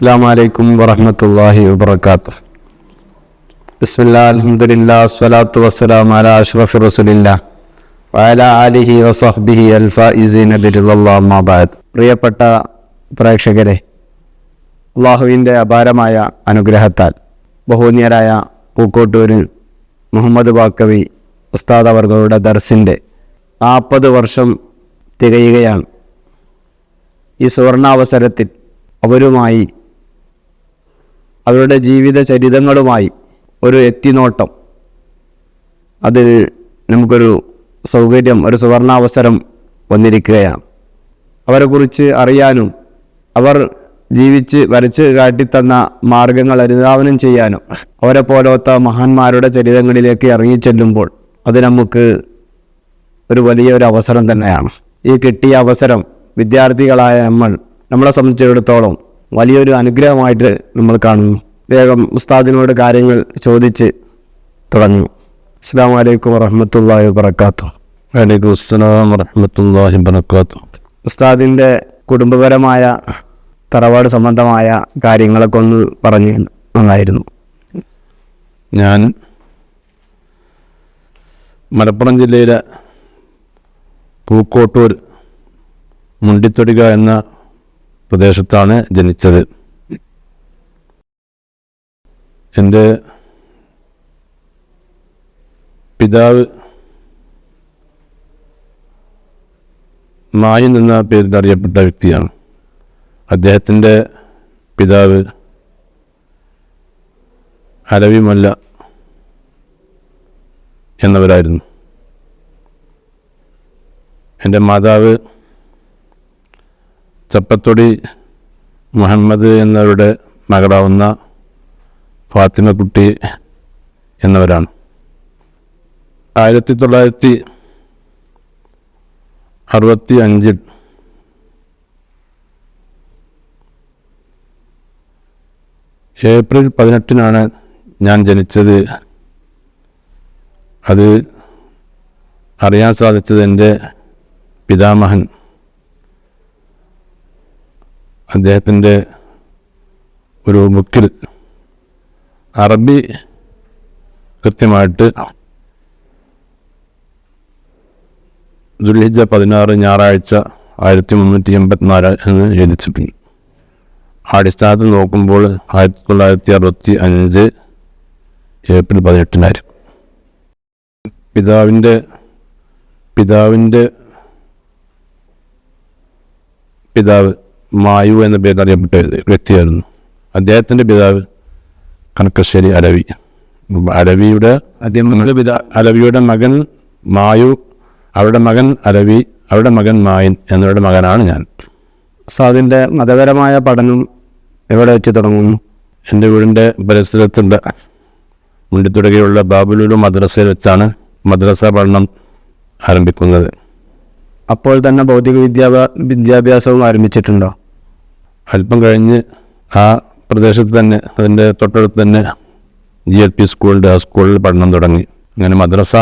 അസ്സാം വലൈക്കും വറഹമത്തല്ലാഹി അൽഹംദുലില്ലാ സ്വലാത്തു വസഹ്ബിഹി പ്രിയപ്പെട്ട പ്രേക്ഷകരെ അള്ളാഹുവിന്റെ അപാരമായ അനുഗ്രഹത്താൽ ബഹുനിയരായ പൂക്കോട്ടൂർ മുഹമ്മദ് ബാക്കവി ഉസ്താദ് അവർകളുടെ ദർസിന്റെ നാൽപ്പത് വർഷം തികയുകയാണ്. ഈ സുവർണാവസരത്തിൽ അവരുമായി അവരുടെ ജീവിത ചരിതങ്ങളുമായി ഒരു എത്തിനോട്ടം. അത് നമുക്കൊരു സൗകര്യം ഒരു സുവർണാവസരം വന്നിരിക്കുകയാണ്. അവരെക്കുറിച്ച് അറിയാനും അവർ ജീവിച്ച് വരച്ച് കാട്ടിത്തന്ന മാർഗങ്ങൾ അനുധാവനം ചെയ്യാനും അവരെ പോലത്തെ മഹാന്മാരുടെ ചരിതങ്ങളിലേക്ക് ഇറങ്ങിച്ചെല്ലുമ്പോൾ അത് നമുക്ക് ഒരു വലിയൊരു അവസരം തന്നെയാണ്. ഈ കിട്ടിയ അവസരം വിദ്യാർത്ഥികളായ നമ്മൾ നമ്മളെ സംബന്ധിച്ചിടത്തോളം വലിയൊരു അനുഗ്രഹമായിട്ട് നമ്മൾ കാണുന്നു. വേഗം ഉസ്താദിനോട് കാര്യങ്ങൾ ചോദിച്ച് തുടങ്ങി അസ്സാം വലൈക്കും വറഹമത്തല്ലാഹി വബർക്കാത്തു വലൈക്കും അസ്സലാം വറഹമത്തല്ലാഹി വബർക്കാത്തു ഉസ്താദിന്റെ കുടുംബപരമായ തറവാട് സംബന്ധമായ കാര്യങ്ങളൊക്കെ ഒന്ന് പറഞ്ഞ് നന്നായിരുന്നു. ഞാൻ മലപ്പുറം ജില്ലയിലെ പൂക്കോട്ടൂർ മുണ്ടിത്തൊടിക എന്ന പ്രദേശത്താണ് ജനിച്ചത്. എന്റെ പിതാവ് മായൻ എന്ന പേരിൽ അറിയപ്പെട്ട വ്യക്തിയാണ്. അദ്ദേഹത്തിന്റെ പിതാവ് അലവിമല്ല എന്നവരായിരുന്നു. എന്റെ മാതാവ് ചപ്പത്തൊടി മുഹമ്മദ് എന്നവരുടെ മകളാവുന്ന ഫാത്തിമക്കുട്ടി എന്നവരാണ്. ആയിരത്തി തൊള്ളായിരത്തി അറുപത്തി അഞ്ചിൽ ഏപ്രിൽ പതിനെട്ടിനാണ് ഞാൻ ജനിച്ചത്. അത് അറിയാൻ സാധിച്ചത് എന്റെ പിതാമഹൻ അദ്ദേഹത്തിന്റെ ഒരു ബുക്കിൽ അറബി കൃത്യമായിട്ട് ദുൽഹിജ പതിനാറ് ഞായറാഴ്ച ആയിരത്തി മുന്നൂറ്റി എൺപത്തിനാല് എന്ന് എഴുതിച്ചിട്ടുണ്ട്. ആ അടിസ്ഥാനത്തിൽ നോക്കുമ്പോൾ ആയിരത്തി തൊള്ളായിരത്തി അറുപത്തി അഞ്ച് ഏപ്രിൽ പതിനെട്ടിനായിരുന്നു പിതാവിന്റെ പിതാവിന്റെ പിതാവ് മായു എന്ന പേരിൽ അറിയപ്പെട്ട വ്യക്തിയായിരുന്നു. അദ്ദേഹത്തിന്റെ പിതാവ് കണക്കശ്ശേരി അലവി. അലവിയുടെ അദ്ദേഹത്തിന്റെ പിതാ അലവിയുടെ മകൻ മായു അവരുടെ മകൻ അലവി അവരുടെ മകൻ മായൻ എന്നിവരുടെ മകനാണ് ഞാൻ. സോ അതിന്റെ മതപരമായ പഠനം എവിടെ വെച്ച് തുടങ്ങുന്നു? എന്റെ വീടിന്റെ പരിസരത്തുള്ള മുണ്ടിത്തുടകയുള്ള ബാബുലൂരു മദ്രസയിൽ വെച്ചാണ് മദ്രസ പഠനം ആരംഭിക്കുന്നത്. അപ്പോൾ തന്നെ ഭൗതിക വിദ്യാഭ്യാ വിദ്യാഭ്യാസവും ആരംഭിച്ചിട്ടുണ്ടോ? അല്പം കഴിഞ്ഞ് ആ പ്രദേശത്ത് തന്നെ അതിന്റെ തൊട്ടടുത്ത് തന്നെ ജി എൽ പി സ്കൂളിന്റെ ആ സ്കൂളിൽ പഠനം തുടങ്ങി. അങ്ങനെ മദ്രസ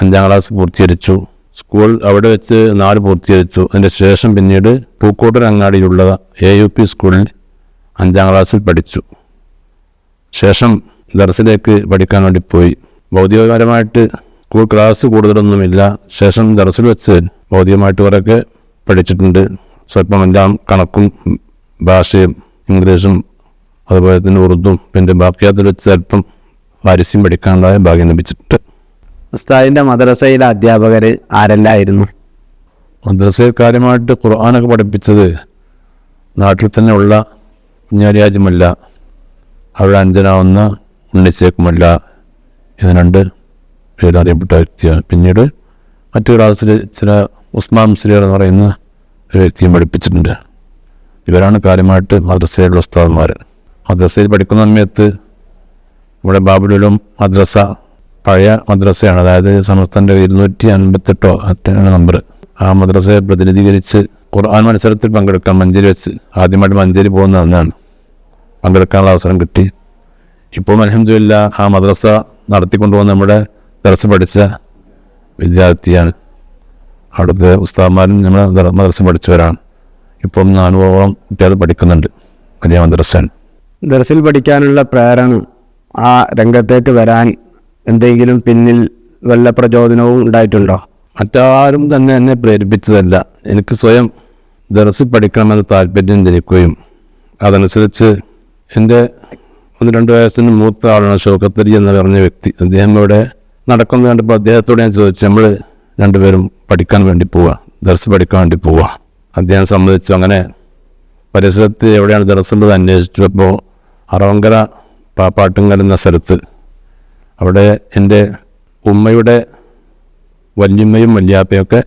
അഞ്ചാം ക്ലാസ് പൂർത്തീകരിച്ചു. സ്കൂൾ അവിടെ വെച്ച് നാല് പൂർത്തീകരിച്ചു. അതിന്റെ ശേഷം പിന്നീട് പൂക്കോട്ടൂർ അങ്ങാടിയിലുള്ള എ യു പി സ്കൂളിൽ അഞ്ചാം ക്ലാസ്സിൽ പഠിച്ചു. ശേഷം ദർസിലേക്ക് പഠിക്കാൻ വേണ്ടി പോയി. ഭൗതികപരമായിട്ട് സ്കൂൾ ക്ലാസ് കൂടുതലൊന്നുമില്ല. ശേഷം ദർസിൽ വെച്ച് ഭൗതികമായിട്ട് കുറേയൊക്കെ പഠിച്ചിട്ടുണ്ട്. സ്വല്പം എല്ലാം കണക്കും ഭാഷയും ഇംഗ്ലീഷും അതുപോലെ തന്നെ ഉറുദും പിന്നെ ബാക്കിയാത്തിൽ വെച്ച് സ്വല്പം പാരിസ്യം പഠിക്കാനുണ്ടായ ഭാഗ്യം ലഭിച്ചിട്ട് ഉസ്താദിന്റെ മദ്രസയിലെ അധ്യാപകർ ആരെല്ലായിരുന്നു? മദ്രസയിൽ കാര്യമായിട്ട് ഖുർആാനൊക്കെ പഠിപ്പിച്ചത് നാട്ടിൽ തന്നെ ഉള്ള കുഞ്ഞാലിയാജുമല്ല അവിടെ അഞ്ചനാവുന്ന ഉണ്ണിസേക്കുമല്ല ഇത് രണ്ട് പേരറിയപ്പെട്ട വ്യക്തിയാണ്. പിന്നീട് മറ്റു ക്ലാസ്സിൽ ചില ഉസ്മാൻ മുസ്ലിയർ എന്ന് പറയുന്ന വ്യക്തിയും പഠിപ്പിച്ചിട്ടുണ്ട് ഇവരാണ് കാര്യമായിട്ട് മദ്രസയിലുള്ള ഉസ്താദന്മാർ മദ്രസയിൽ പഠിക്കുന്ന സമയത്ത് ഇവിടെ ബാബുലും മദ്രസ പഴയ മദ്രസയാണ്. അതായത് സമസ്തന്റെ ഇരുന്നൂറ്റി അൻപത്തെട്ടോ അറ്റാണ് നമ്പർ ആ മദ്രസയെ പ്രതിനിധീകരിച്ച് ഖുർആൻ മത്സരത്തിൽ പങ്കെടുക്കാൻ മഞ്ചേരി വെച്ച് ആദ്യമായിട്ട് മഞ്ചേരി പോകുന്ന അന്നാണ് പങ്കെടുക്കാനുള്ള അവസരം കിട്ടി. ഇപ്പോൾ അലഹമില്ല ആ മദ്രസ നടത്തിക്കൊണ്ടുപോകുന്ന നമ്മുടെ ദർശ പഠിച്ച വിദ്യാർത്ഥിയാണ്. അവിടുത്തെ ഉസ്താദ്മാരും ഞങ്ങൾ മദ്രസ പഠിച്ചവരാണ്. ഇപ്പം നാനൂറോളം കുട്ടികൾ പഠിക്കുന്നുണ്ട് വലിയ മദ്രസൻ ദർസിൽ പഠിക്കാനുള്ള പ്രേരണ ആ രംഗത്തേക്ക് വരാൻ എന്തെങ്കിലും പിന്നിൽ വല്ല പ്രചോദനവും ഉണ്ടായിട്ടുണ്ടോ? മറ്റാരും തന്നെ എന്നെ പ്രേരിപ്പിച്ചതല്ല. എനിക്ക് സ്വയം ദർസിൽ പഠിക്കണമെന്ന് താല്പര്യം ജനിക്കുകയും അതനുസരിച്ച് എന്റെ ഒന്ന് രണ്ട് വയസ്സിന് മൂത്ത ആളാണ് ഷോക്കത്തരി എന്ന് പറഞ്ഞ വ്യക്തി. അദ്ദേഹം ഇവിടെ നടക്കുന്നത് കണ്ടപ്പോൾ അദ്ദേഹത്തോട് ഞാൻ ചോദിച്ചു നമ്മൾ രണ്ടുപേരും പഠിക്കാൻ വേണ്ടി പോവുക ദർസ് പഠിക്കാൻ വേണ്ടി പോവുക. അദ്ദേഹം സംബന്ധിച്ചു അങ്ങനെ പരിസരത്ത് എവിടെയാണ് ദർസുള്ളത് അന്വേഷിച്ചു അപ്പോൾ അറവങ്കര പാപ്പാട്ടുങ്കൽ എന്ന സ്ഥലത്ത്. അവിടെ എന്റെ ഉമ്മയുടെ വല്യമ്മയും വല്യാപ്പയൊക്കെ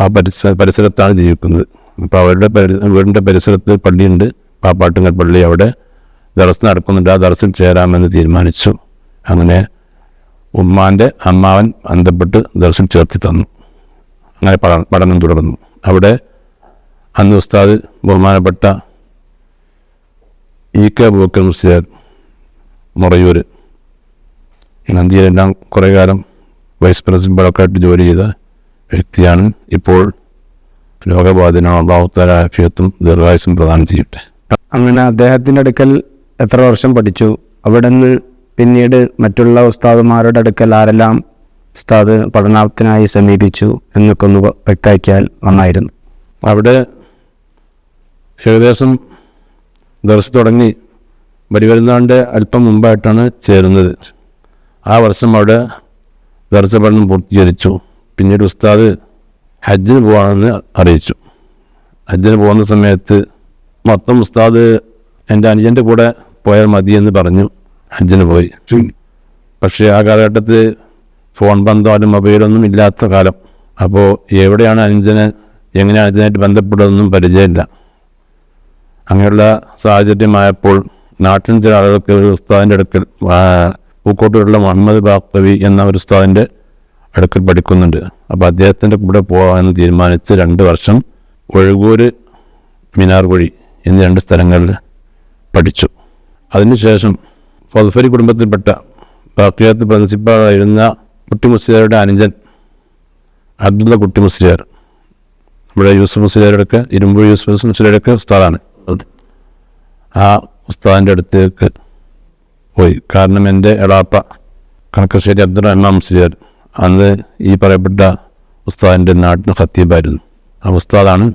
ആ പരിസ പരിസരത്താണ് ജീവിക്കുന്നത്. അപ്പോൾ അവരുടെ പരി- വീടിന്റെ പരിസരത്ത് പള്ളിയുണ്ട് പാപ്പാട്ടുങ്കൽ പള്ളി. അവിടെ ദർസ് നടക്കുന്നുണ്ട്. ആ ദർസിൽ ചേരാമെന്ന് തീരുമാനിച്ചു. അങ്ങനെ ഉമ്മാന്റെ അമ്മാവൻ ബന്ധപ്പെട്ട് ദർസിൽ ചേർത്തി തന്നു. അങ്ങനെ പഠന തുടർന്നു. അവിടെ അന്ന് ഉസ്താദ് ബഹുമാനപ്പെട്ട ഇ കെ ബൂക്കർ മുസ്ലിയാർ മുറയൂർ നന്ദിയിലെല്ലാം കുറേ കാലം വൈസ് പ്രിൻസിപ്പളൊക്കെ ജോലി ചെയ്ത വ്യക്തിയാണ് ഇപ്പോൾ രോഗബാധിതനാണ് അള്ളാഹുത്താല ആഫിയത്തും ദീർഘായുസും പ്രദാനം ചെയ്യട്ടെ. അങ്ങനെ അദ്ദേഹത്തിന്റെ അടുക്കൽ എത്ര വർഷം പഠിച്ചു? അവിടെ നിന്ന് പിന്നീട് മറ്റുള്ള ഉസ്താദുമാരുടെ അടുക്കൽ ആരെല്ലാം ഉസ്താദ് പഠനത്തിനായി സമീപിച്ചു എന്നൊക്കെ ഒന്ന് വ്യക്തമാക്കിയാൽ നന്നായിരുന്നു. അവിടെ ഏകദേശം ദിവസം തുടങ്ങി. വരിവരുന്നാണ്ട് അല്പം മുമ്പായിട്ടാണ് ചേരുന്നത്. ആ വർഷം അവിടെ ദർശ പഠനം പൂർത്തീകരിച്ചു. പിന്നീട് ഉസ്താദ് ഹജ്ജിന് പോകാമെന്ന് അറിയിച്ചു. ഹജ്ജിന് പോകുന്ന സമയത്ത് മൊത്തം ഉസ്താദ് എന്റെ അനുജന്റെ കൂടെ പോയാൽ മതി എന്ന് പറഞ്ഞു. ഹജ്ജിന് പോയി. പക്ഷേ ആ കാലഘട്ടത്തിൽ ഫോൺ ബന്ധമാലും മൊബൈലൊന്നും ഇല്ലാത്ത കാലം. അപ്പോൾ എവിടെയാണ് അനുജന് എങ്ങനെയാണ് അനുജനായിട്ട് ബന്ധപ്പെടുന്നതെന്നും പരിചയമില്ല. അങ്ങനെയുള്ള സാഹചര്യമായപ്പോൾ നാട്ടിൽ ചില ആളുകൾക്ക് ഒരു ഉസ്താദിന്റെ അടുക്കൽ പൂക്കോട്ടുള്ള മുഹമ്മദ് ബാക്തവി എന്ന ഒരു ഉസ്താദിന്റെ അടുക്കൽ പഠിക്കുന്നുണ്ട്. അപ്പോൾ അദ്ദേഹത്തിന്റെ കൂടെ പോകാമെന്ന് തീരുമാനിച്ച് രണ്ട് വർഷം ഒഴുകൂര് മിനാർകുഴി എന്നീ രണ്ട് സ്ഥലങ്ങളിൽ പഠിച്ചു. അതിനുശേഷം ഫൽഫരി കുടുംബത്തിൽപ്പെട്ട ബാക്കിയത്ത് പ്രിൻസിപ്പാളായിരുന്ന കുട്ടി മുസ്ലിയാരുടെ അനുജൻ അബ്ദുള്ള കുട്ടി മുസ്ലിയാർ ഇവിടെ യൂസഫ് മുസ്ലിയാരുടെയൊക്കെ ഇരുമ്പൂർ യൂസഫ് മുസ്ലിയാരുടെയൊക്കെ ഉസ്താദാണ്. ആ ഉസ്താദിന്റെ അടുത്തേക്ക് പോയി. കാരണം എന്റെ എളാപ്പ കണക്കശ്ശേരി അബ്ദുറഹ്മാൻ മുസ്ലിയാർ അന്ന് ഈ പറയപ്പെട്ട ഉസ്താദിന്റെ നാട്ടിന് ഖത്തീബായിരുന്നു. ആ ഉസ്താദാണ്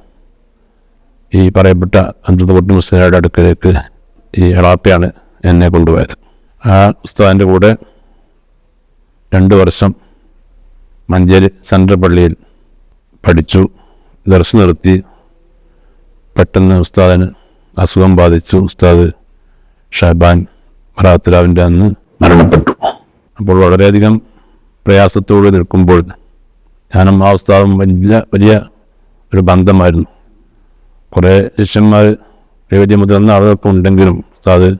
ഈ പറയപ്പെട്ട അബ്ദുക്കുട്ടി മുസ്ലിയാരുടെ അടുക്കലേക്ക് ഈ എളാപ്പയാണ് എന്നെ കൊണ്ടുപോയത്. ആ ഉസ്താദിന്റെ കൂടെ രണ്ട് വർഷം മഞ്ചേരി സെൻട്രൽ പള്ളിയിൽ പഠിച്ചു. ദർശനം നിർത്തി പെട്ടെന്ന് ഉസ്താദിന് അസുഖം ബാധിച്ചു. ഉസ്താദ് ഷഹബാൻ മറാത്തലാവിന്റെ അന്ന് മരണപ്പെട്ടു. അപ്പോൾ വളരെയധികം പ്രയാസത്തോടെ നിൽക്കുമ്പോൾ ഞാനും ആ ഉസ്താദും വലിയ വലിയ ഒരു ബന്ധമായിരുന്നു. കുറേ ശിഷ്യന്മാർ വലിയ മുതിർന്ന ആളുകൾക്ക് ഉണ്ടെങ്കിലും ഉസ്താദ്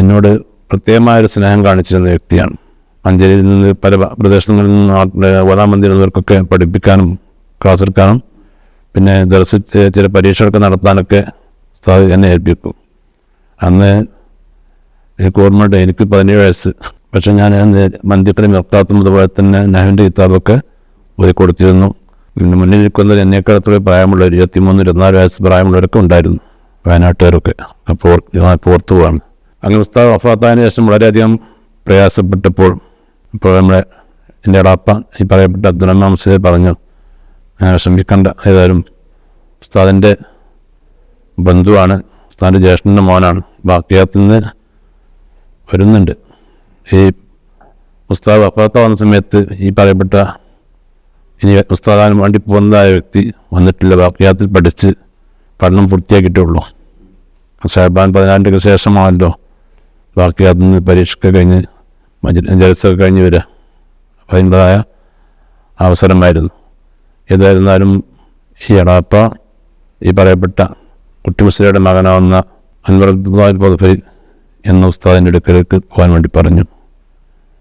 എന്നോട് പ്രത്യേകമായൊരു സ്നേഹം കാണിച്ചിരുന്ന വ്യക്തിയാണ്. മഞ്ചേരിയിൽ നിന്ന് പല പ്രദേശങ്ങളിൽ നിന്ന് നാട്ടിലെ മന്ദിരം എന്നിവർക്കൊക്കെ പഠിപ്പിക്കാനും ക്ലാസ് എടുക്കാനും പിന്നെ ദർശ ചില പരീക്ഷകളൊക്കെ നടത്താനൊക്കെ ഉസ്താദ് എന്നെ ഏൽപ്പിക്കും. അന്ന് എനിക്ക് ഓർമ്മയുണ്ട് എനിക്ക് പതിനേഴ് വയസ്സ്. പക്ഷെ ഞാൻ അന്ന് മന്ദിരത്തിൽ നിർത്താത്തും അതുപോലെ തന്നെ നഹുവിന്റെ കിതാബൊക്കെ ഒരു കൊടുത്തിരുന്നു. പിന്നെ മുന്നിൽ നിൽക്കുന്നത് എന്നേക്കാൾ അത്ര പ്രായമുള്ളവർ ഇരുപത്തിമൂന്ന് ഇരുപത്തിനാല് വയസ്സ് പ്രായമുള്ളവരൊക്കെ ഉണ്ടായിരുന്നു വയനാട്ടുകാരൊക്കെ. അപ്പോൾ പുറത്തു പോവാണ്. അങ്ങനെ ഉസ്താദ് വഫാത്തതിന് ശേഷം വളരെയധികം പ്രയാസപ്പെട്ടപ്പോൾ ഇപ്പോൾ നമ്മളെ എന്റെ അടാപ്പ ഈ പറയപ്പെട്ട അബ്ദുറഹ്മാൻ പറഞ്ഞു "ആ, വിഷമിക്കണ്ട ഏതായാലും ഉസ്താദിന്റെ ബന്ധുവാണ് ഉസ്താദിന്റെ ജ്യേഷ്ഠന്റെ മോനാണ് ബാക്കിയത്തിൽ നിന്ന് വരുന്നുണ്ട്. ഈ ഉസ്താദ് വഫാത്താവുന്ന സമയത്ത് ഈ പറയപ്പെട്ട ഇനി ഉസ്താദാൻ വേണ്ടി പോകുന്നതായ വ്യക്തി വന്നിട്ടില്ല ബാക്കിയാത്തിൽ പഠിച്ച് പഠനം പൂർത്തിയാക്കിയിട്ടുള്ളൂ സാഹിബാൻ പതിനാറിന്റെ ശേഷമാണല്ലോ ബാക്കിയാത്തിൽ നിന്ന് പരീക്ഷയ്ക്ക് കഴിഞ്ഞ് ജലസൊക്കെ കഴിഞ്ഞ് വരിക. അപ്പം അതിന്റെതായ അവസരമായിരുന്നു. ഏതായിരുന്നാലും ഈ എടാപ്പ ഈ പറയപ്പെട്ട കുട്ടി മുസ്ലിയുടെ മകനാവുന്ന അൻവർ എന്ന ഉസ്താദിന്റെ അടുക്കലേക്ക് പോകാൻ വേണ്ടി പറഞ്ഞു.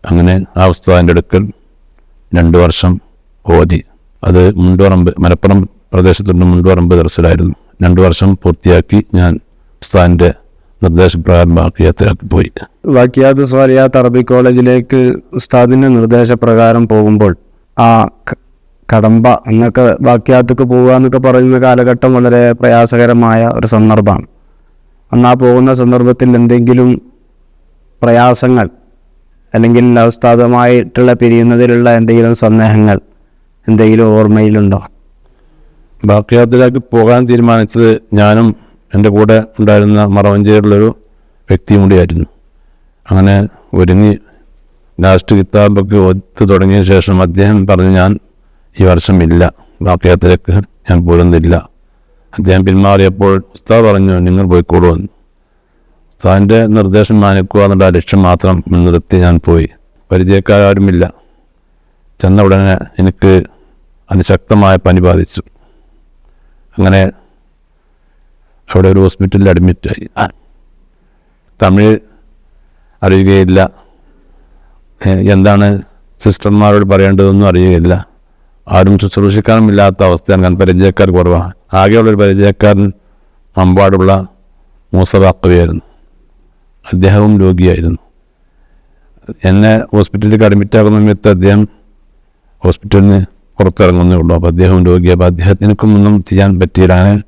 അങ്ങനെ ആ ഉസ്താദിന്റെ അടുക്കൽ രണ്ട് വർഷം ഓതി. അത് മുണ്ടുപറമ്പ് മലപ്പുറം പ്രദേശത്തുള്ള മുണ്ടുപറമ്പ് ദർശലായിരുന്നു രണ്ട് വർഷം പൂർത്തിയാക്കി ഞാൻ ഉസ്താദിന്റെ നിർദ്ദേശപ്രകാരം ബാക്കിയാത്തിലാക്കി പോയി. വാക്കിയാത്ത് സ്വാലിയാത്ത് അറബി കോളേജിലേക്ക് ഉസ്താദിന്റെ നിർദ്ദേശപ്രകാരം പോകുമ്പോൾ ആ കടമ്പ എന്നൊക്കെ ബാക്കിയാത്തക്ക് പോവുക എന്നൊക്കെ പറയുന്ന കാലഘട്ടം വളരെ പ്രയാസകരമായ ഒരു സന്ദർഭമാണ്. അന്ന് ആ പോകുന്ന സന്ദർഭത്തിൽ എന്തെങ്കിലും പ്രയാസങ്ങൾ അല്ലെങ്കിൽ ഉസ്താദുമായിട്ടുള്ള പിരിയുന്നതിലുള്ള എന്തെങ്കിലും സന്ദേഹങ്ങൾ എന്തെങ്കിലും ഓർമ്മയിലുണ്ടോ? ബാക്കിയാത്തിലേക്ക് പോകാൻ തീരുമാനിച്ചത് ഞാനും എന്റെ കൂടെ ഉണ്ടായിരുന്ന മറവഞ്ചേരിലൊരു വ്യക്തിയും കൂടിയായിരുന്നു അങ്ങനെ ഒരുങ്ങി ലാസ്റ്റ് കിതാബൊക്കെ ഒത്തു തുടങ്ങിയ ശേഷം അദ്ദേഹം പറഞ്ഞു ഞാൻ ഈ വർഷം ഇല്ല. ബാക്കിയാത്തിലേക്ക് ഞാൻ പോരുന്നില്ല. അദ്ദേഹം പിന്മാറിയപ്പോൾ ഉസ്താദ് പറഞ്ഞു നിങ്ങൾ പോയിക്കോളൂ എന്ന്. ഉസ്താദിന്റെ നിർദ്ദേശം മാനിക്കുക എന്നുള്ള ലക്ഷ്യം മാത്രം മുൻനിർത്തി ഞാൻ പോയി. പരിചയക്കാരുമില്ല ചെന്ന ഉടനെ എനിക്ക് അതിശക്തമായ പനി ബാധിച്ചു. അങ്ങനെ അവിടെ ഒരു ഹോസ്പിറ്റലിൽ അഡ്മിറ്റായി തമിഴ് അറിയുകയില്ല. എന്താണ് സിസ്റ്റർമാരോട് പറയേണ്ടതെന്നും അറിയുകയില്ല. ആരും ശുശ്രൂഷിക്കാനും ഇല്ലാത്ത അവസ്ഥയാണ്. കാരണം പരിചയക്കാർ കുറവാണ്. ആകെയുള്ളൊരു പരിചയക്കാരൻ അമ്പാടുള്ള മൂസറാക്കുകയായിരുന്നു അദ്ദേഹവും രോഗിയായിരുന്നു. എന്നെ ഹോസ്പിറ്റലിലേക്ക് അഡ്മിറ്റാകുന്ന സമയത്ത് അദ്ദേഹം ഹോസ്പിറ്റലിന് പുറത്തിറങ്ങുന്നേ ഉള്ളൂ. അപ്പോൾ അദ്ദേഹം രോഗിയാണ് അപ്പോൾ അദ്ദേഹത്തിനൊക്കെ ഒന്നും ചെയ്യാൻ പറ്റിയില്ല. അങ്ങനെ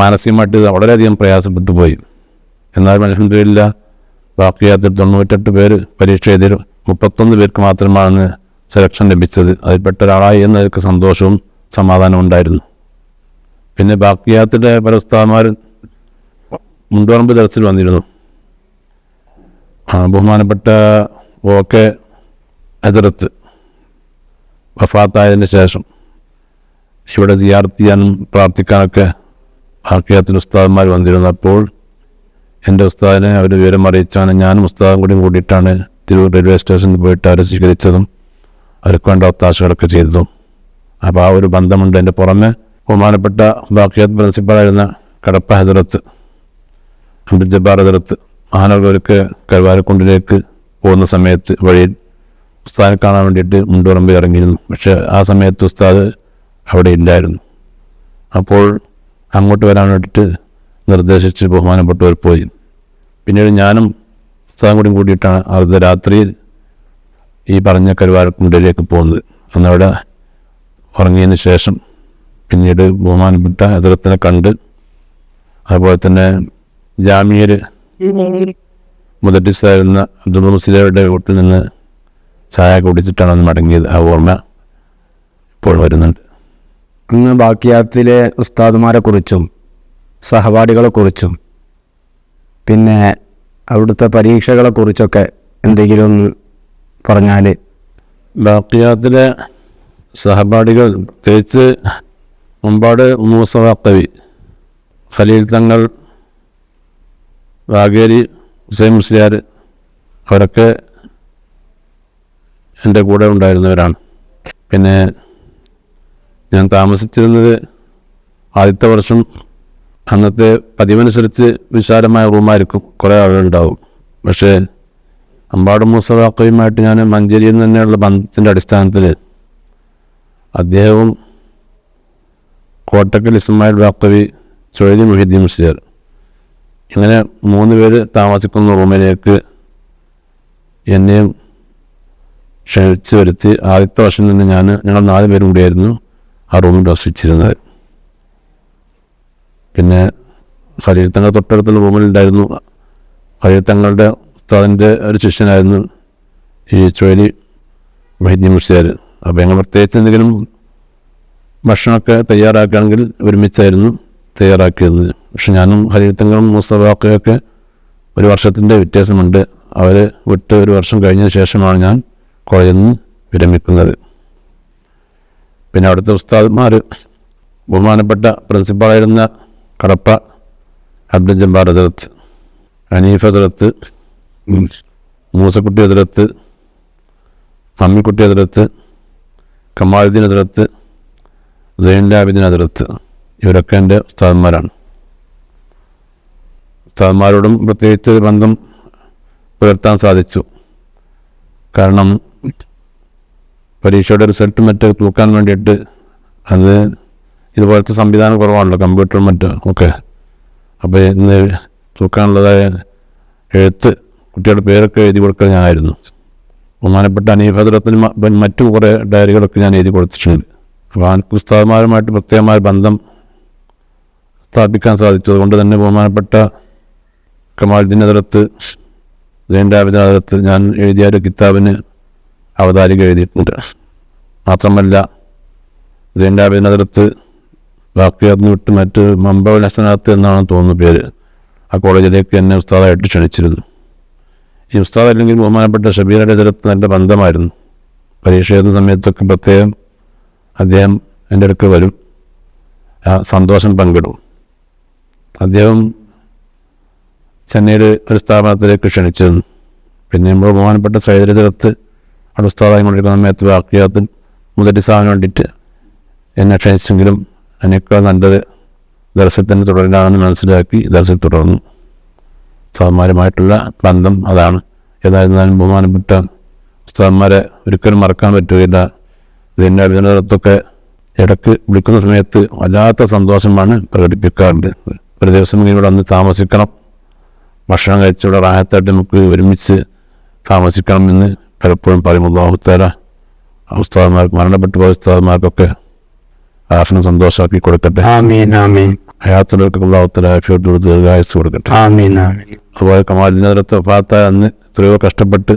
മാനസികമായിട്ട് വളരെയധികം പ്രയാസപ്പെട്ടു പോയി. എന്നാൽ അലഹമില്ല ബാക്കിയാത്തിൽ തൊണ്ണൂറ്റെട്ട് പേര് പരീക്ഷ എഴുതി മുപ്പത്തൊന്ന് പേർക്ക് മാത്രമാണ് സെലക്ഷൻ ലഭിച്ചത്. അതിൽപ്പെട്ട ഒരാളായി എന്നതിൽക്ക് സന്തോഷവും സമാധാനവും ഉണ്ടായിരുന്നു. പിന്നെ ബാക്കിയാത്തിന്റെ പല ഉസ്താദന്മാർ മുണ്ടോറമ്പ് ദർസിൽ വന്നിരുന്നു. ബഹുമാനപ്പെട്ട ഒ കെ ഹജറത്ത് വഫാത്തായതിന് ശേഷം ഇവിടെ സിയാർത്ത് പ്രാർത്ഥിക്കാനൊക്കെ ആക്കിയത്തിന് ഉസ്താദന്മാർ വന്നിരുന്നപ്പോൾ എന്റെ ഉസ്താദിനെ അവർ വിവരം അറിയിച്ചാണ് ഞാനും ഉസ്താദും കൂടി കൂടിയിട്ടാണ് തിരൂർ റെയിൽവേ സ്റ്റേഷനിൽ പോയിട്ട് അവരെ സ്വീകരിച്ചതും അവർക്ക് വേണ്ട ഒത്താശകളൊക്കെ ചെയ്തതും. അപ്പോൾ ആ ഒരു ബന്ധമുണ്ട് എന്റെ പുറമെ. ബഹുമാനപ്പെട്ട ബാക്കിയത്ത് പ്രിൻസിപ്പളായിരുന്ന കടപ്പ ഹസരത്ത് അബ്ദുൽ ജബ്ബാർ ഹസരത്ത് മഹാനഗർക്ക് കരുവാരക്കുണ്ടിലേക്ക് പോകുന്ന സമയത്ത് വഴിയിൽ ഉസ്താദിനെ കാണാൻ വേണ്ടിയിട്ട് മുണ്ടുറമ്പ് ഇറങ്ങിയിരുന്നു. പക്ഷേ ആ സമയത്ത് ഉസ്താദ് അവിടെ ഇല്ലായിരുന്നു. അപ്പോൾ അങ്ങോട്ട് വരാൻ വേണ്ടിയിട്ട് നിർദ്ദേശിച്ച് ബഹുമാനപ്പെട്ടവർ പോയി. പിന്നീട് ഞാനും സ്ഥലം കൂടി കൂടിയിട്ടാണ് അർദ്ധരാത്രിയിൽ ഈ പറഞ്ഞ കരുവാരക്കുണ്ടിലേക്ക് പോകുന്നത്. അന്നവിടെ ഉറങ്ങിയതിന് ശേഷം പിന്നീട് ബഹുമാനപ്പെട്ട എതിർത്തിനെ കണ്ട് അതുപോലെ തന്നെ ജാമ്യയിൽ മുതറ്റിസായിരുന്ന അബ്ദുൾ മുസ്ലിയുടെ വീട്ടിൽ നിന്ന് ചായ കുടിച്ചിട്ടാണ് അന്ന് മടങ്ങിയത്. ആ ഓർമ്മ ഇപ്പോൾ വരുന്നുണ്ട്. അന്ന് ബാക്കിയാത്തിലെ ഉസ്താദുമാരെ കുറിച്ചും സഹപാഠികളെ കുറിച്ചും പിന്നെ അവിടുത്തെ പരീക്ഷകളെ കുറിച്ചൊക്കെ എന്തെങ്കിലും ഒന്ന് പറഞ്ഞാൽ ബാക്കിയാത്തിലെ സഹപാഠികൾ പ്രത്യേകിച്ച് മുമ്പാട് മൂസവാക്കവി ഖലീൽ തങ്ങൾ വാഗേരി ഹുസൈൻ മുസ്ലിയാർ അവരൊക്കെ എന്റെ കൂടെ ഉണ്ടായിരുന്നവരാണ്. പിന്നെ ഞാൻ താമസിച്ചിരുന്നത് ആദ്യത്തെ വർഷം അന്നത്തെ പതിവനുസരിച്ച് വിശാലമായ റൂമായിരിക്കും കുറേ ആളുകളുണ്ടാവും. പക്ഷേ അമ്പാട് മൂസവാക്കയുമായിട്ട് ഞാൻ മഞ്ചേരിയിൽ തന്നെയുള്ള ബന്ധത്തിന്റെ അടിസ്ഥാനത്തിൽ അദ്ദേഹവും കോട്ടക്കൽ ഇസ്മായിൽ വാക്കവി ചുഴലി മുഹിദ്ദീൻ മുസ്ലിയർ ഇങ്ങനെ മൂന്ന് പേര് താമസിക്കുന്ന റൂമിലേക്ക് എന്നെയും ക്ഷണിച്ച് വരുത്തി ആദ്യത്തെ വർഷം തന്നെ ഞാൻ ഞങ്ങൾ നാല് പേരും കൂടിയായിരുന്നു. ആ റൂമിൽ വസിച്ചിരുന്നത് പിന്നെ ഖലീൽ തങ്ങൾ തൊട്ടടുത്തുള്ള റൂമിലുണ്ടായിരുന്നു ഖലീൽ തങ്ങളുടെ ഉസ്താദിന്റെ ഒരു ശിഷ്യനായിരുന്നു ഈ ചുഴലി വൈദ്യ മുർഷിയാർ അപ്പോൾ ഞങ്ങൾ പ്രത്യേകിച്ച് എന്തെങ്കിലും ഭക്ഷണമൊക്കെ തയ്യാറാക്കുകയാണെങ്കിൽ ഒരുമിച്ചായിരുന്നു തയ്യാറാക്കിയത് പക്ഷെ ഞാനും ഖലീൽ തങ്ങളും ഒരു വർഷത്തിന്റെ വ്യത്യാസമുണ്ട്. അവർ വിട്ട് ഒരു വർഷം കഴിഞ്ഞ ശേഷമാണ് ഞാൻ കോളേജിൽ നിന്ന് വിരമിക്കുന്നത്. പിന്നെ അവിടുത്തെ ഉസ്താദ്മാർ ബഹുമാനപ്പെട്ട പ്രിൻസിപ്പാളായിരുന്ന കടപ്പ അബ്ദുൽ ജബ്ബാർ ഹസരത്ത് ഹനീഫ് ഹസരത്ത് മൂസക്കുട്ടി ഹസരത്ത് മമ്മിക്കുട്ടി ഹസരത്ത് കമാലുദ്ദീൻ ഹസരത്ത് സൈൻലാബിദ്ദീൻ ഹസരത്ത്. ഇവരൊക്കെ എന്റെ ഉസ്താദന്മാരാണ് ഉസ്താദന്മാരോടും പ്രത്യേകിച്ച് ഒരു ബന്ധം പുലർത്താൻ സാധിച്ചു. കാരണം പരീക്ഷയുടെ റിസൾട്ട് മറ്റ് തൂക്കാൻ വേണ്ടിയിട്ട് അത് ഇതുപോലത്തെ സംവിധാനം കുറവാണല്ലോ കമ്പ്യൂട്ടർ മറ്റ്? ഒക്കെ അപ്പോൾ ഇന്ന് തൂക്കാനുള്ളതായ എഴുത്ത് കുട്ടിയുടെ പേരൊക്കെ എഴുതി കൊടുക്കാൻ ഞാനായിരുന്നു. ബഹുമാനപ്പെട്ട അനീഫദ്രത്തിന് മറ്റു കുറേ ഡയറികളൊക്കെ ഞാൻ എഴുതി കൊടുത്തിട്ടുണ്ട്. അപ്പോൾ ആ ഉസ്താദന്മാരുമായിട്ട് പ്രത്യേകമായ ബന്ധം സ്ഥാപിക്കാൻ സാധിച്ചു അതുകൊണ്ട് തന്നെ ബഹുമാനപ്പെട്ട കമാൽദ്ദീൻ അതിർത്ത് ജയൻഡാബിദ് അതിർത്ത് ഞാൻ എഴുതിയ ഒരു കിതാബിന് അവതാരിക എഴുതിയിട്ടുണ്ട്. മാത്രമല്ല ജയൻഡാബിദ് ബാക്കി ബാക്കിയതിന് വിട്ട് മറ്റ് മമ്പവൽ ഹസനാത്ത് എന്നാണ് തോന്നുന്ന പേര് ആ കോളേജിലേക്ക് എന്നെ ഉസ്താദായിട്ട് ക്ഷണിച്ചിരുന്നു. ഈ ഉസ്താദ് അല്ലെങ്കിൽ ബഹുമാനപ്പെട്ട ഷബീറിന്റെ ചരിത്രത്തിൽ നല്ല ബന്ധമായിരുന്നു. പരീക്ഷ എഴുതുന്ന സമയത്തൊക്കെ പ്രത്യേകം അദ്ദേഹം എന്റെ അടുക്ക് വരും. ആ സന്തോഷം പങ്കിടും. അദ്ദേഹം ചെന്നൈയിൽ ഒരു സ്ഥാപനത്തിലേക്ക് ക്ഷണിച്ചിരുന്നു. പിന്നെ നമ്മൾ ബഹുമാനപ്പെട്ട സൈദരചരത്ത് അവിടെ ഉസ്താദായി കൊണ്ടിരിക്കുന്ന സമയത്ത് വാക്കിയാത്തിൽ മുതലിസാവിന് വേണ്ടിയിട്ട് എന്നെ ക്ഷണിച്ചെങ്കിലും എന്നേക്കാൾ നല്ലത് ദർശനത്തിന് തുടരാണെന്ന് മനസ്സിലാക്കി ദർശനം തുടർന്നു. ഉസ്താദന്മാരുമായിട്ടുള്ള ബന്ധം അതാണ്. ഏതായിരുന്നാലും ബഹുമാനപ്പെട്ട ഉസ്താദന്മാരെ ഒരിക്കലും മറക്കാൻ പറ്റുകയില്ല. ഇതിന്റെ അഭിനന്ദനത്തൊക്കെ ഇടയ്ക്ക് വിളിക്കുന്ന സമയത്ത് വല്ലാത്ത സന്തോഷമാണ് പ്രകടിപ്പിക്കാറുണ്ട്. ഒരു ദിവസം ഇവിടെ വന്ന് താമസിക്കണം. ഭക്ഷണം കഴിച്ച് ഇവിടെ റാഹത്തായിട്ട് നമുക്ക് ഒരുമിച്ച് താമസിക്കണം എന്ന് പലപ്പോഴും പറയും അള്ളാഹുത്താല ഉസ്താദ്മാർക്ക് മരണപ്പെട്ടു പോയ ഉസ്താദന്മാർക്കൊക്കെ ആഫിനെ സന്തോഷമാക്കി കൊടുക്കട്ടെ. ഹയാത്തിലൊക്കെ അള്ളാഹുത്തല ആഫിയോട് ദീർഘായുസ് കൊടുക്കട്ടെ. അതുപോലെ കമാലിനകത്ത് ഫാത്തായ അന്ന് എത്രയോ കഷ്ടപ്പെട്ട്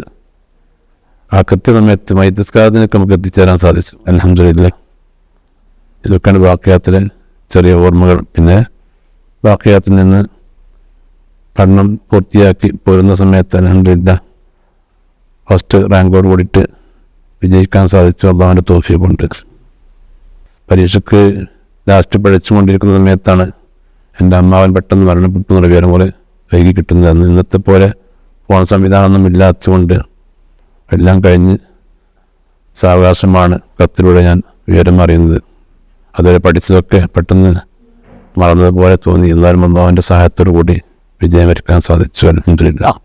ആ കൃത്യസമയത്ത് മൈത്യസ്കാരത്തിനൊക്കെ നമുക്ക് എത്തിച്ചേരാൻ സാധിച്ചു. അലഹമില്ല ഇതൊക്കെയാണ് വാക്യാത്തിലെ ചെറിയ ഓർമ്മകൾ. പിന്നെ വാക്യാത്തിൽ നിന്ന് പഠനം പൂർത്തിയാക്കി പോരുന്ന സമയത്ത് അലഹമില്ല ഫസ്റ്റ് റാങ്കോട് കൂടിയിട്ട് വിജയിക്കാൻ സാധിച്ചു. അള്ളാഹുവിന്റെ തോഫിയെ കൊണ്ട് പരീക്ഷയ്ക്ക് ലാസ്റ്റ് പഠിച്ചുകൊണ്ടിരിക്കുന്ന സമയത്താണ് എന്റെ അമ്മാവൻ പെട്ടെന്ന് മരണപ്പെട്ടു എന്നുള്ള വിവരം പോലെ വൈകി കിട്ടുന്നത്. അന്ന് ഇന്നത്തെ പോലെ ഫോൺ സംവിധാനമൊന്നും ഇല്ലാത്തതുകൊണ്ട് എല്ലാം കഴിഞ്ഞ് സാവകാശമാണ് കത്തിലൂടെ ഞാൻ വിവരം അറിയുന്നത്. അതുവരെ പഠിച്ചതൊക്കെ പെട്ടെന്ന് മറന്നതുപോലെ തോന്നി. എന്നാലും അള്ളാഹുവിന്റെ സഹായത്തോടു കൂടി വിജയം വരയ്ക്കാൻ സാധിച്ചു. അലഹമില്ല